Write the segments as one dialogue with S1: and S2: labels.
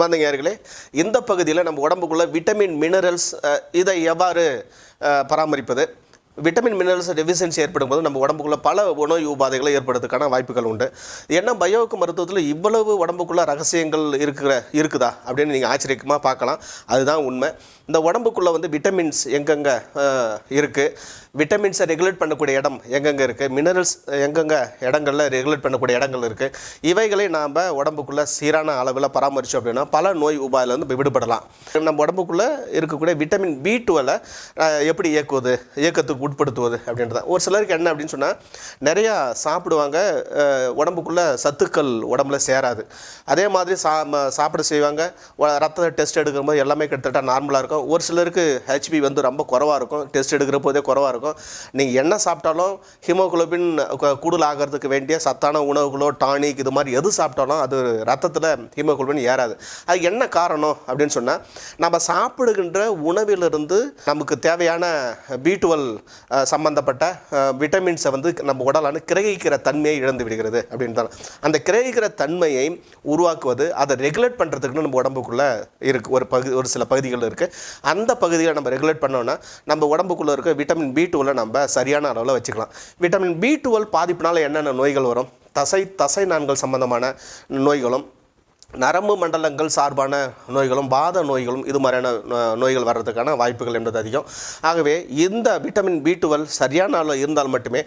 S1: பாந்தங்கர்களே இந்த பகுதியில் நம்ம உடம்புக்குள்ள விட்டமின் மினரல்ஸ் இதை எவ்வாறு பராமரிப்பது? விட்டமின் மினரல்ஸ் டெஃபிஷியன்சி ஏற்படும் போது நம்ம உடம்புக்குள்ள பல உணவு உபாதைகளை ஏற்படுறதுக்கான வாய்ப்புகள் உண்டு. ஏன்னா பயோவுக்கு மருத்துவத்தில் இவ்வளவு உடம்புக்குள்ள ரகசியங்கள் இருக்கிற இருக்குதா? அப்படின்னு நீங்கள் ஆச்சரியமாக பார்க்கலாம். அதுதான் உண்மை. இந்த உடம்புக்குள்ளே வந்து விட்டமின்ஸ் எங்கெங்கே இருக்குது விட்டமின்ஸை ரெகுலேட் பண்ணக்கூடிய இடம் எங்கெங்கே இருக்குது மினரல்ஸ் எங்கெங்கே இடங்களில் ரெகுலேட் பண்ணக்கூடிய இடங்கள் இருக்குது இவைகளை நாம் உடம்புக்குள்ளே சீரான அளவில் பராமரித்தோம் அப்படின்னா பல நோய் உபாயிலேருந்து விடுபடலாம். நம்ம உடம்புக்குள்ளே இருக்கக்கூடிய விட்டமின் பி டுவெலை எப்படி இயக்குவது? இயக்கத்துக்கு உட்படுத்துவது அப்படின்றத. ஒரு சிலருக்கு என்ன அப்படின்னு சொன்னால் நிறையா சாப்பிடுவாங்க உடம்புக்குள்ளே சத்துக்கள் உடம்புல சேராது. அதே மாதிரி சா ம- சாப்பிட செய்வாங்க ரத்த டெஸ்ட் எடுக்கும்போது எல்லாமே கிட்டத்தட்ட நார்மலாக இருக்கும். ஒரு சிலருக்கு ஹெச்பி வந்து ரொம்ப குறவாக இருக்கும் டெஸ்ட் எடுக்கிற போதே குறவாக இருக்கும். நீங்கள் என்ன சாப்பிட்டாலும் ஹீமோகுளோபின் கூடுதல் ஆகிறதுக்கு வேண்டிய சத்தான உணவுகளோ டானிக் இது மாதிரி எது சாப்பிட்டாலும் அது ரத்தத்தில் ஹீமோகுளோபின் ஏறாது. அது என்ன காரணம் அப்படின்னு சொன்னால் நம்ம சாப்பிடுகின்ற உணவிலிருந்து நமக்கு தேவையான பி டுவெல் சம்பந்தப்பட்ட விட்டமின்ஸை வந்து நம்ம உடலான கிரகிக்கிற தன்மையை இழந்து விடுகிறது அப்படின்னு தான் அந்த கிரகிக்கிற தன்மையை உருவாக்குவது அதை ரெகுலேட் பண்ணுறதுக்குன்னு நம்ம உடம்புக்குள்ளே இருக்குது ஒரு பகு ஒரு சில பகுதிகள் இருக்குது அந்த பகுதியை நம்ம ரெகுலேட் பண்ணோன்னா நம்ம உடம்புக்குள்ளே இருக்க விட்டமின் பி டூவில் நம்ம சரியான அளவில் வச்சுக்கலாம். விட்டமின் பி டுவெல் பாதிப்புனால என்னென்ன நோய்கள் வரும்? தசை தசை நான்கள் சம்பந்தமான நோய்களும் நரம்பு மண்டலங்கள் சார்பான நோய்களும் பாத நோய்களும் இது மாதிரியான நோய்கள் வர்றதுக்கான வாய்ப்புகள் என்பது அதிகம். ஆகவே இந்த விட்டமின் பி டுவெல் சரியான அளவில் இருந்தால் மட்டுமே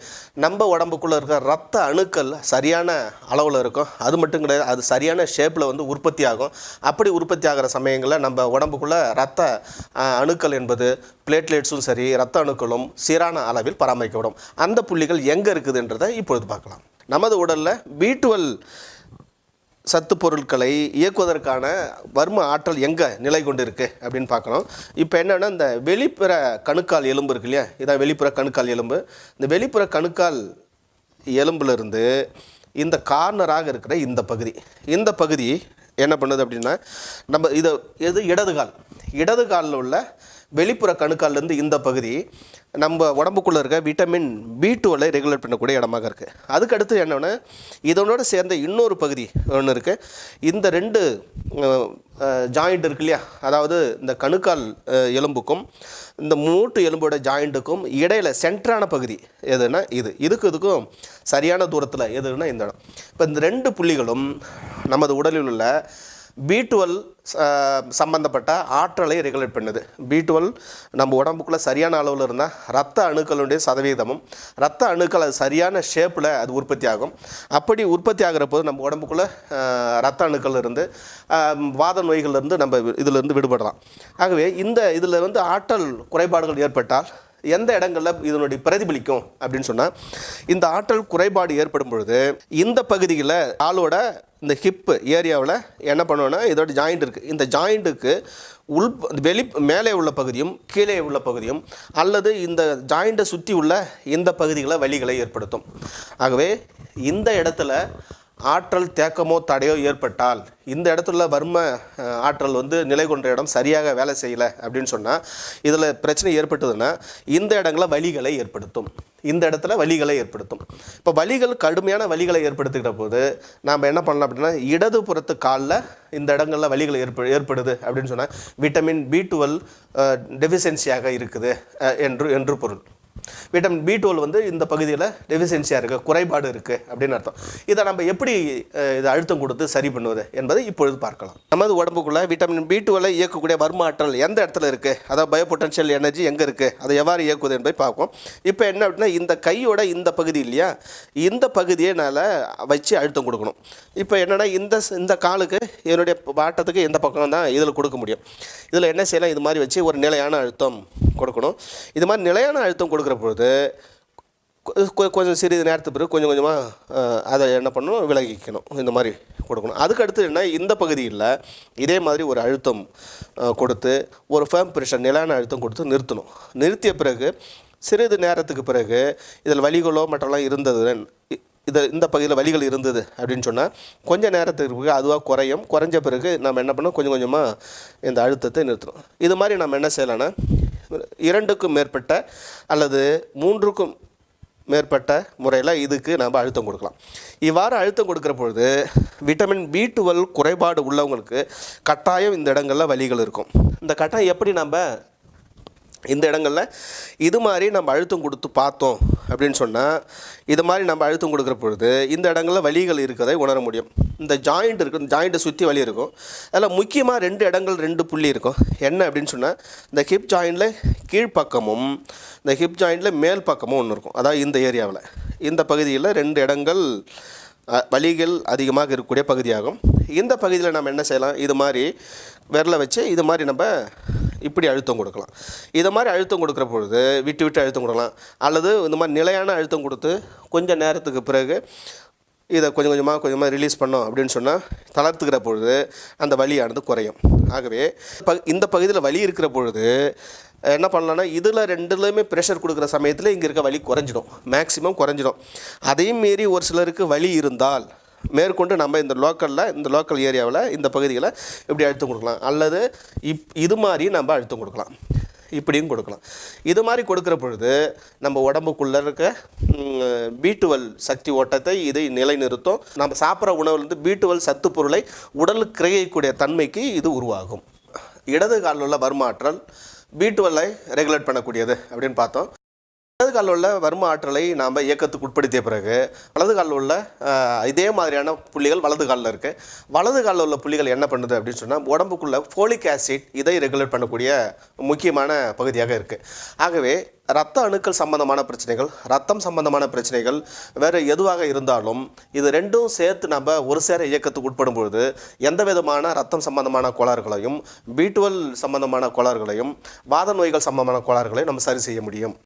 S1: நம்ம உடம்புக்குள்ளே இருக்கிற ரத்த அணுக்கள் சரியான அளவில் இருக்கும். அது மட்டும் கிடையாது அது சரியான ஷேப்பில் வந்து உற்பத்தி ஆகும். அப்படி உற்பத்தி ஆகிற சமயங்களில் நம்ம உடம்புக்குள்ளே ரத்த அணுக்கள் என்பது பிளேட்லெட்ஸும் சரி ரத்த அணுக்களும் சீரான அளவில் பராமரிக்கப்படும். அந்த புள்ளிகள் எங்கே இருக்குதுன்றதை இப்பொழுது பார்க்கலாம். நமது உடலில் பி டுவெல் சத்து பொருட்களை இயக்குவதற்கான வர்ம ஆற்றல் எங்கே நிலை கொண்டு இருக்குது அப்படின்னு பார்க்கணும். இப்போ என்னென்னா இந்த வெளிப்புற கணுக்கால் எலும்பு இருக்கு இல்லையா? இதான் வெளிப்புற கணுக்கால் எலும்பு. இந்த வெளிப்புற கணுக்கால் எலும்பிலிருந்து இந்த கார்னராக இருக்கிற இந்த பகுதி இந்த பகுதி என்ன பண்ணுது அப்படின்னா நம்ம இதை எது இடது கால். இடது காலில் உள்ள வெளிப்புற கணுக்கால்லேருந்து இந்த பகுதி நம்ம உடம்புக்குள்ளே இருக்க விட்டமின் பி டூவில் ரெகுலேட் பண்ணக்கூடிய இடமாக இருக்குது அதுக்கு அடுத்து என்னென்னா இதனோடு சேர்ந்த இன்னொரு பகுதி ஒன்று இருக்குது இந்த ரெண்டு ஜாயிண்ட் இருக்கு இல்லையா? அதாவது இந்த கணுக்கால் எலும்புக்கும் இந்த மூட்டு எலும்போட ஜாயிண்ட்டுக்கும் இடையில சென்டரான பகுதி எதுனா இது. இதுக்கு இதுக்கும் சரியான தூரத்தில் எதுனா இந்த இடம். இப்போ இந்த ரெண்டு புள்ளிகளும் நமது உடலில் உள்ள பி டுவெல் சம்மந்தப்பட்ட ஆற்றலை ரெகுலேட் பண்ணுது. பி டுவெல் நம்ம உடம்புக்குள்ளே சரியான அளவில் இருந்தால் ரத்த அணுக்களுடைய சதவீதமும் ரத்த அணுக்கள் அது சரியான ஷேப்பில் அது உற்பத்தி ஆகும் அப்படி உற்பத்தி ஆகிற போது நம்ம உடம்புக்குள்ளே ரத்த அணுக்கள் இருந்து வாத நோய்கள்லேருந்து நம்ம இதிலிருந்து விடுபடலாம். ஆகவே இந்த இதில் வந்து ஆற்றல் குறைபாடுகள் ஏற்பட்டால் எந்த இடங்களில் இதனுடைய பிரதிபலிக்கும் அப்படின்னு சொன்னால் இந்த ஆற்றல் குறைபாடு ஏற்படும் பொழுது இந்த பகுதியில் ஆளோட இந்த ஹிப்பு ஏரியாவில் என்ன பண்ணுவோன்னா இதோட ஜாயிண்ட் இருக்குது இந்த ஜாயிண்ட்டுக்கு உள் வெளி மேலே உள்ள பகுதியும் கீழே உள்ள பகுதியும் அல்லது இந்த ஜாயிண்ட்டை சுற்றி உள்ள இந்த பகுதிகளை வலிகளை ஏற்படுத்தும். ஆகவே இந்த இடத்துல ஆற்றல் தேக்கமோ தடையோ ஏற்பட்டால் இந்த இடத்துல வர்ம ஆற்றல் வந்து நிலை கொண்ட இடம் சரியாக வேலை செய்யலை அப்படின்னு சொன்னால் இதில் பிரச்சனை ஏற்பட்டதுன்னா இந்த இடங்களில் வலிகளை ஏற்படுத்தும். இந்த இடத்துல வலிகளை ஏற்படுத்தும். இப்போ வலிகள் கடுமையான வலிகளை ஏற்படுத்துகிற போது நாம் என்ன பண்ணலாம் அப்படின்னா இடது புறத்து காலில் இந்த இடங்களில் வலிகள் ஏற்ப ஏற்படுது அப்படின்னு சொன்னால் விட்டமின் பி டுவெல் டெஃபிஷியன்சியாக இருக்குது என்று என்று பொருள். விட்டமின் பி டுவெல் வந்து இந்த பகுதியில் டெஃபிஷியன்சியாக இருக்குது குறைபாடு இருக்குது அப்படின்னு அர்த்தம். இதை நம்ம எப்படி இதை அழுத்தம் கொடுத்து சரி பண்ணுவது என்பதை இப்பொழுது பார்க்கலாம். நமது உடம்புக்குள்ள விட்டமின் பி டுவெலை இயக்கக்கூடிய வர்ம ஆற்றல் எந்த இடத்துல இருக்குது அதாவது பயோபொட்டன்ஷியல் எனர்ஜி எங்கே இருக்குது அதை எவ்வாறு இயக்குவது என்பதை பார்ப்போம். இப்போ என்ன அப்படின்னா இந்த கையோட இந்த பகுதி இல்லையா? இந்த பகுதியை நால வச்சு அழுத்தம் கொடுக்கணும். இப்போ என்னென்னா இந்த இந்த காலுக்கு என்னுடைய வாட்டத்துக்கு இந்த பக்கம் தான் இதில் கொடுக்க முடியும். இதில் என்ன செய்யலாம்? இது மாதிரி வச்சு ஒரு நிலையான அழுத்தம். கொடுக்கணும். இது மாதிரி நிலையான அழுத்தம் கொடுக்குற பொழுது கொ- கொஞ்சம் சிறிது நேரத்துக்கு பிறகு கொஞ்சம் கொஞ்சமாக அதை என்ன பண்ணணும்? விலகிக்கணும். இந்த மாதிரி கொடுக்கணும். அதுக்கடுத்து என்ன? இந்த பகுதியில் இதே மாதிரி ஒரு அழுத்தம் கொடுத்து ஒரு ஃபேம் ப்ரெஷர் நிலையான அழுத்தம் கொடுத்து நிறுத்தணும். நிறுத்திய பிறகு சிறிது நேரத்துக்கு பிறகு இதில் வலிகளோ மற்றெல்லாம் இருந்தது இது இந்த பகுதியில் வலிகள் இருந்தது அப்படின்னு சொன்னால் கொஞ்சம் நேரத்துக்கு பிறகு அதுவாக குறையும். குறைஞ்ச பிறகு நம்ம என்ன பண்ணோம் கொஞ்சம் கொஞ்சமாக இந்த அழுத்தத்தை நிறுத்தணும். இது மாதிரி நம்ம என்ன செய்யலாம்னா இரண்டுக்கும் மேற்பட்ட அல்லது மூன்றுக்கும் மேற்பட்ட முறையில் இதுக்கு நம்ம அழுத்தம் கொடுக்கலாம். இவ்வாறு அழுத்தம் கொடுக்குற பொழுது விட்டமின் பி டுவெல் குறைபாடு உள்ளவங்களுக்கு கட்டாயம் இந்த இடங்களில் வலிகள் இருக்கும். இந்த கட்டாயம் எப்படி நம்ம இந்த இடங்களில் இது மாதிரி நம்ம அழுத்தம் கொடுத்து பார்த்தோம் அப்படின்னு சொன்னால் இது மாதிரி நம்ம அழுத்தம் கொடுக்குற பொழுது இந்த இடங்களில் வலிகள் இருக்கிறதை உணர முடியும். இந்த ஜாயிண்ட் இருக்கும் இந்த ஜாயிண்ட்டை சுற்றி வலி இருக்கும். அதில் முக்கியமாக ரெண்டு இடங்கள் ரெண்டு புள்ளி இருக்கும். என்ன அப்படின்னு சொன்னால் இந்த ஹிப் ஜாயிண்டில் கீழ்ப்பக்கமும் இந்த ஹிப் ஜாயிண்டில் மேல் பக்கமும் ஒன்று இருக்கும். அதாவது இந்த ஏரியாவில். இந்த பகுதியில் ரெண்டு இடங்கள் வலிகள் அதிகமாக இருக்கக்கூடிய பகுதியாகும். இந்த பகுதியில் நம்ம என்ன செய்யலாம்? இது மாதிரி விரலை வச்சு இது மாதிரி நம்ம இப்படி அழுத்தம் கொடுக்கலாம். இதை மாதிரி அழுத்தம் கொடுக்குற பொழுது விட்டு விட்டு அழுத்தம் கொடுக்கலாம். அல்லது இந்த மாதிரி நிலையான அழுத்தம் கொடுத்து கொஞ்சம் நேரத்துக்கு பிறகு இதை கொஞ்சம் கொஞ்சமாக கொஞ்சமாக ரிலீஸ் பண்ணோம் அப்படின்னு சொன்னால் தளர்த்துக்கிற பொழுது அந்த வலியானது குறையும். ஆகவே ப- இந்த பகுதியில் வலி இருக்கிற பொழுது என்ன பண்ணலாம்னா இதில் ரெண்டுலேயுமே ப்ரெஷர் கொடுக்குற சமயத்தில் இங்கே இருக்க வலி குறைஞ்சிடும். மேக்ஸிமம் குறைஞ்சிடும். அதையும் மீறி ஒரு சிலருக்கு வலி இருந்தால் மேற்கொண்டு நம்ம இந்த லோக்கலில் இந்த லோக்கல் ஏரியாவில் இந்த பகுதிகளை இப்படி அழுத்தம் கொடுக்கலாம். அல்லது இப் இது மாதிரி நம்ம அழுத்தம் கொடுக்கலாம். இப்படியும் கொடுக்கலாம். இது மாதிரி கொடுக்குற பொழுது நம்ம உடம்புக்குள்ளே இருக்க பி டுவெல் சக்தி ஓட்டத்தை இதை நிலைநிறுத்தும். நம்ம சாப்பிட்ற உணவுலேருந்து பி டுவெல் சத்து பொருளை உடலுக்கு கிரகிக்கக்கூடிய தன்மைக்கு இது உருவாகும். இடது காலில் உள்ள வருமாற்றல் பி டுவெல்லை ரெகுலேட் பண்ணக்கூடியது அப்படின்னு பார்த்தோம். வலது காலில் உள்ள வரும ஆற்றலை நாம் இயக்கத்துக்கு உட்படுத்திய பிறகு வலது காலில் உள்ள இதே மாதிரியான புள்ளிகள் வலது காலில் இருக்குது வலது காலில் உள்ள புள்ளிகள் என்ன பண்ணுது அப்படின்னு சொன்னால் உடம்புக்குள்ள ஃபோலிக் ஆசிட் இதை ரெகுலேட் பண்ணக்கூடிய முக்கியமான பகுதியாக இருக்குது ஆகவே ரத்த அணுக்கள் சம்பந்தமான பிரச்சனைகள் ரத்தம் சம்பந்தமான பிரச்சனைகள் வேறு எதுவாக இருந்தாலும் இது ரெண்டும் சேர்த்து நம்ம ஒரு சேர இயக்கத்துக்கு உட்படும் பொழுது எந்த விதமான ரத்தம் சம்பந்தமான கோளாறுகளையும் பி டுவெல் சம்பந்தமான கோளாறுகளையும் வாத நோய்கள் சம்பந்தமான கோளாறுகளையும் நம்ம சரி செய்ய முடியும்.